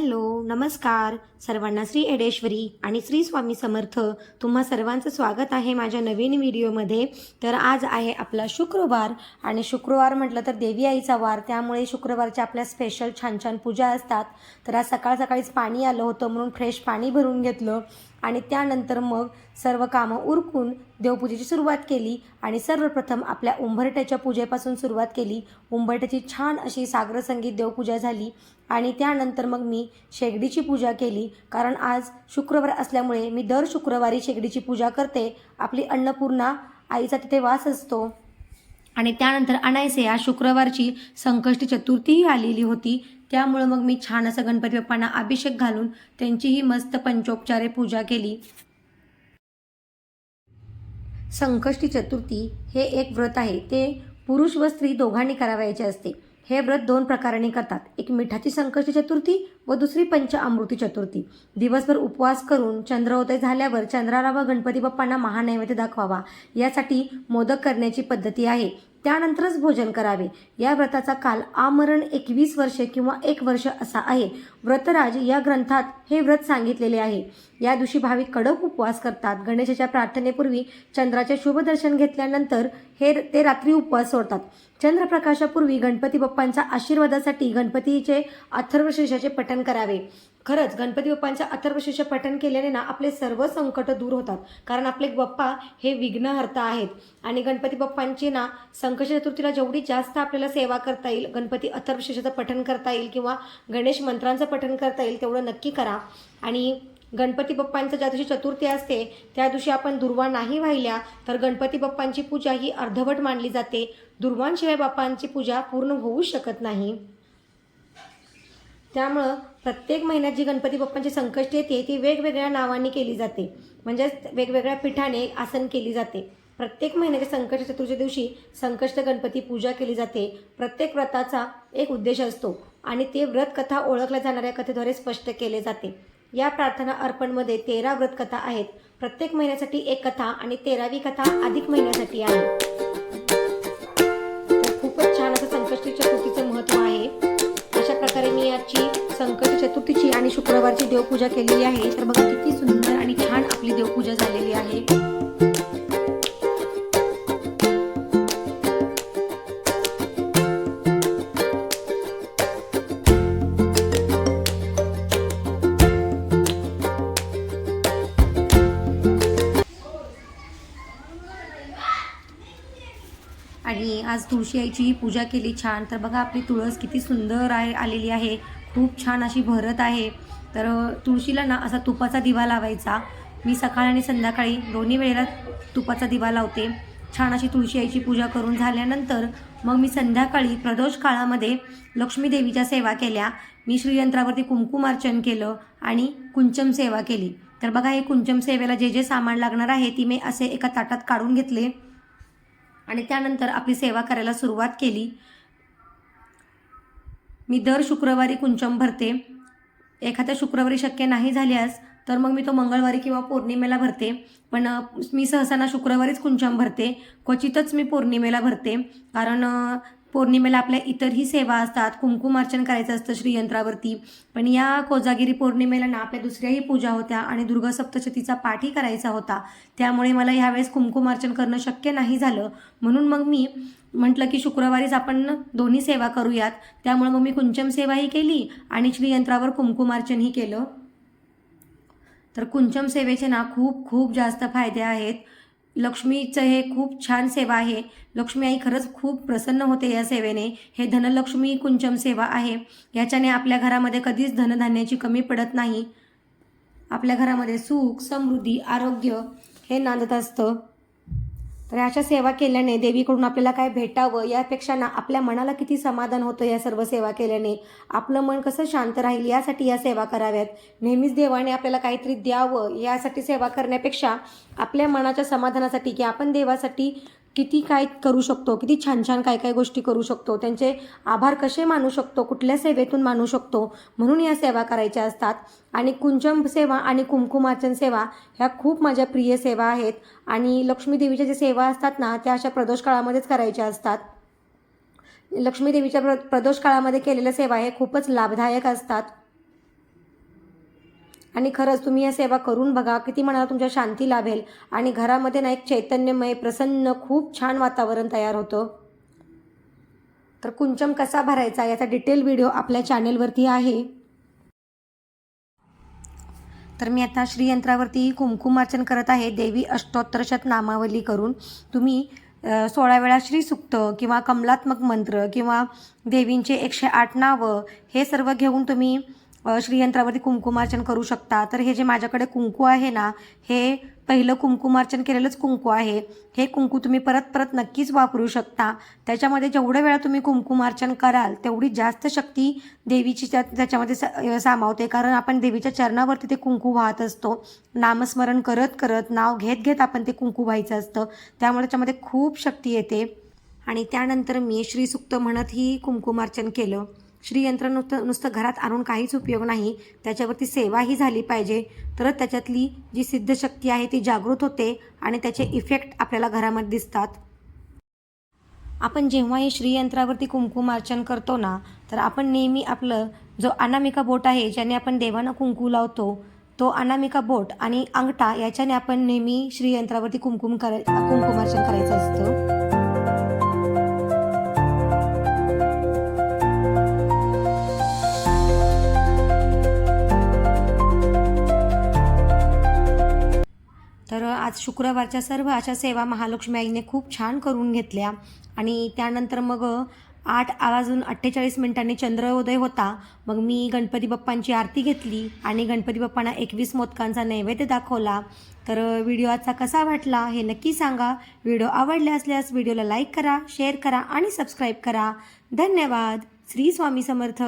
Hello नमस्कार. सर्वांना श्री एडेश्वरी आणि श्री स्वामी समर्थ तुम्हा सर्वांचं स्वागत आहे माझ्या नवीन व्हिडिओमध्ये. तर आज आहे आपला शुक्रवार आणि शुक्रवार म्हटलं तर देवी आईचा वार. त्यामुळे शुक्रवारच्या आपल्या स्पेशल छान छान पूजा असतात. तर आज सकाळ सकाळीच पाणी आलं होतं म्हणून फ्रेश पाणी भरून घेतलं. आणि त्यानंतर मग सर्व कामं उरकून देवपूजेची सुरुवात केली आणि सर्वप्रथम आपल्या उंबरट्याच्या पूजेपासून सुरुवात केली. उंबरट्याची छान अशी सागरसंगीत देवपूजा झाली आणि त्यानंतर मग मी शेगडीची पूजा केली. कारण आज शुक्रवार असल्यामुळे मी दर शुक्रवारी शेगडीची पूजा करते. आपली अन्नपूर्णा आईचा तिथे वास असतो. आणि त्यानंतर अनायसे या शुक्रवारची संकष्टी चतुर्थीही आलेली होती. त्यामुळं मग मी छान असं गणपती बाप्पांना अभिषेक घालून त्यांचीही मस्त पंचोपचारे पूजा केली. संकष्टी चतुर्थी हे एक व्रत आहे. ते पुरुष व स्त्री दोघांनी करावयाचे असते. हे व्रत दोन प्रकाराने करतात. एक मिठाची संकष्टी चतुर्थी व दुसरी पंच अमृती चतुर्थी. दिवसभर उपवास करून चंद्रोदय झाल्यावर चंद्राला व गणपती बाप्पांना महानैवेद्य दाखवावा. यासाठी मोदक करण्याची पद्धती आहे. त्यानंतरच भोजन करावे. या व्रताचा काल आमरण एकवीस वर्षे किंवा एक वर्ष असा आहे. व्रतराज या ग्रंथात हे व्रत सांगितलेले आहे. या दिवशी भाविक कडक उपवास करतात. गणेशाच्या प्रार्थनेपूर्वी चंद्राचे शुभदर्शन घेतल्यानंतर हे ते रात्री उपवास सोडतात. चंद्रप्रकाशापूर्वी गणपती बाप्पांच्या आशीर्वादासाठी गणपतीचे अथर्वशीर्षाचे पठण करावे. खरंच गणपती बाप्पांच्या अथर्वशीर्ष पठण केल्याने ना आपले सर्व संकट दूर होतात. कारण आपले बाप्पा हे विघ्नहर्ता आहेत. आणि गणपती बाप्पांची ना संकट चतुर्थीला जेवढी जास्त आपल्याला सेवा करता येईल गणपती अथर्वशीर्षाचं पठण करता येईल किंवा गणेश मंत्रांचं पठण करता येईल तेवढं नक्की करा. आणि गणपती बाप्पांचं ज्या दिवशी चतुर्थी असते त्या दिवशी आपण दुर्वा नाही वाहिल्या तर गणपती बाप्पांची पूजा ही अर्धवट मानली जाते. दुर्वांशिवाय बाप्पांची पूजा पूर्ण होऊ शकत नाही. त्यामुळं प्रत्येक महिन्यात जी गणपती बाप्पांची संकष्टी येते ती वेगवेगळ्या नावांनी केली जाते. म्हणजेच वेगवेगळ्या पीठाने आसन केली जाते. प्रत्येक महिन्याच्या संकष्ट चतुर्थीच्या दिवशी संकष्ट गणपती पूजा केली जाते. प्रत्येक व्रताचा एक उद्देश असतो आणि ते व्रत कथा ओळखल्या जाणाऱ्या कथेद्वारे स्पष्ट केले जाते. या प्रार्थना अर्पणमध्ये तेरा व्रतकथा आहेत. प्रत्येक महिन्यासाठी एक कथा आणि तेरावी कथा अधिक महिन्यासाठी आहे. खूपच छान असं संकष्टी चतुर्थीचं महत्त्व आहे. अशा प्रकारे मी याची संकट चतुर्थीची आणि शुक्रवारची देवपूजा केलेली आहे. तर बघा किती सुंदर आणि छान आपली देवपूजा झालेली आहे. आणि आज तुळशी आईची पूजा केली छान. तर बघा आपली तुळस किती सुंदर आहे आलेली आहे. खूप छान अशी भरत आहे. तर तुळशीला ना असा तुपाचा दिवा लावायचा. मी सकाळ आणि संध्याकाळी दोन्ही वेळेला तुपाचा दिवा लावते. छान अशी तुळशी आईची पूजा करून झाल्यानंतर मग मी संध्याकाळी प्रदोष काळामध्ये लक्ष्मी देवीच्या सेवा केल्या. मी श्रीयंत्रावरती कुंकुमार्चन केलं आणि कुंचम सेवा केली. तर बघा हे कुंचम सेवेला जे जे सामान लागणार आहे ती मी असे एका ताटात काढून घेतले. आणि त्यानंतर आपली सेवा करायला सुरुवात केली. मी दर शुक्रवारी कुंचम भरते. एखाद्या शुक्रवारी शक्य नाही झाल्यास तर मग मी तो मंगळवारी किंवा पौर्णिमेला भरते. पण मी सहसा ना शुक्रवारीच कुंचम भरते. क्वचितच मी पौर्णिमेला भरते. कारण पौर्णिमेला आपल्या इतरही सेवा असतात. कुंकुमार्चन करायचं असतं श्रीयंत्रावरती. पण या कोजागिरी पौर्णिमेला ना आपल्या दुसऱ्याही पूजा होत्या आणि दुर्गा सप्तशतीचा पाठही करायचा होता. त्यामुळे मला ह्यावेळेस कुंकुमार्चन करणं शक्य नाही झालं. म्हणून मग मी म्हटलं की शुक्रवारीच आपण दोन्ही सेवा करूयात. त्यामुळे मग मी कुंचम सेवाही केली आणि श्रीयंत्रावर कुंकुमार्चनही केलं. तर कुंचम सेवेचे ना खूप खूप जास्त फायदे आहेत. लक्ष्मीचं हे खूप छान सेवा आहे. लक्ष्मी आई खरंच खूप प्रसन्न होते या सेवेने. हे धनलक्ष्मी कुंचम सेवा आहे. याच्याने आपल्या घरामध्ये कधीच धनधान्याची कमी पडत नाही. आपल्या घरामध्ये सुख समृद्धी आरोग्य हे नांदत असतं. तर अशा सेवा केल्याने देवीकडून आपल्याला काय भेटावं यापेक्षा ना आपल्या मनाला किती समाधान होतं या सर्व सेवा केल्याने? आपलं मन कसं शांत राहील यासाठी या सेवा कराव्यात. नेहमीच देवाने आपल्याला काहीतरी द्यावं यासाठी सेवा करण्यापेक्षा आपल्या मनाच्या समाधानासाठी की आपण देवासाठी किती काय करू शकतो किती छान छान काय काय गोष्टी करू शकतो त्यांचे आभार कसे मानू शकतो कुठल्या सेवेतून मानू शकतो म्हणून या सेवा करायच्या असतात. आणि कुंचम सेवा आणि कुंकुमार्चन सेवा ह्या खूप माझ्या प्रिय सेवा आहेत. आणि लक्ष्मी देवीच्या ज्या सेवा असतात ना त्या अशा प्रदोष काळामध्येच करायच्या असतात. लक्ष्मी देवीच्या प्र प्रदोष काळामध्ये केलेल्या सेवा हे खूपच लाभदायक असतात. आणि खरंच तुम्ही या सेवा करून बघा किती मनाला तुमच्या शांती लाभेल. आणि घरामध्ये ना एक चैतन्यमय प्रसन्न खूप छान वातावरण तयार होतं. तर कुंचम कसा भरायचा याचा डिटेल व्हिडिओ आपल्या चॅनेलवरती आहे. तर मी आता श्रीयंत्रावरती कुंकुमार्चन करत आहे देवी अष्टोत्तरशत नामावली करून. तुम्ही सोळा वेळा श्रीसुक्त किंवा कमलात्मक मंत्र किंवा देवींचे एकशे आठ नावं हे सर्व घेऊन तुम्ही श्रीयंत्रावरती कुंकुमार्चन करू शकता. तर हे जे माझ्याकडे कुंकू आहे ना हे पहिलं कुंकुमार्चन केलेलंच कुंकू आहे. हे कुंकू तुम्ही परत परत नक्कीच वापरू शकता. त्याच्यामध्ये जेवढ्या वेळा तुम्ही कुंकुमार्चन कराल तेवढी जास्त शक्ती देवीची त्या त्याच्यामध्ये सा सामावते. कारण आपण देवीच्या चरणावरती ते कुंकू वाहत असतो. नामस्मरण करत करत नाव घेत घेत आपण ते कुंकू व्हायचं असतं. त्यामुळे त्याच्यामध्ये खूप शक्ती येते. आणि त्यानंतर मी श्रीसुक्त म्हणत ही कुंकुमार्चन केलं. श्रीयंत्र नुसतं नुसतं घरात आणून काहीच उपयोग नाही. त्याच्यावरती सेवाही झाली पाहिजे. तरच त्याच्यातली जी सिद्धशक्ती आहे ती जागृत होते आणि त्याचे इफेक्ट आपल्याला घरामध्ये दिसतात. आपण जेव्हाही श्रीयंत्रावरती कुंकुमार्चन करतो ना तर आपण नेहमी आपलं जो अनामिका बोट आहे ज्याने आपण देवांना कुंकू लावतो तो अनामिका बोट आणि अंगठा याच्याने आपण नेहमी श्रीयंत्रावरती कुंकुम कराय कुंकुमार्चन करायचं असतं. आज शुक्रवारच्या सर्व अशा सेवा महालक्ष्मी आईने खूप छान करून घेतल्या. आणि त्यानंतर मग आठ वाजून अठ्ठेचाळीस मिनिटांनी चंद्रोदय होता. मग मी गणपती बाप्पांची आरती घेतली आणि गणपती बाप्पांना एकवीस मोदकांचा नैवेद्य दाखवला. तर व्हिडिओ आजचा कसा वाटला हे नक्की सांगा. व्हिडिओ आवडले असल्यास व्हिडिओला लाईक करा शेअर करा आणि सबस्क्राईब करा. धन्यवाद. श्री स्वामी समर्थ.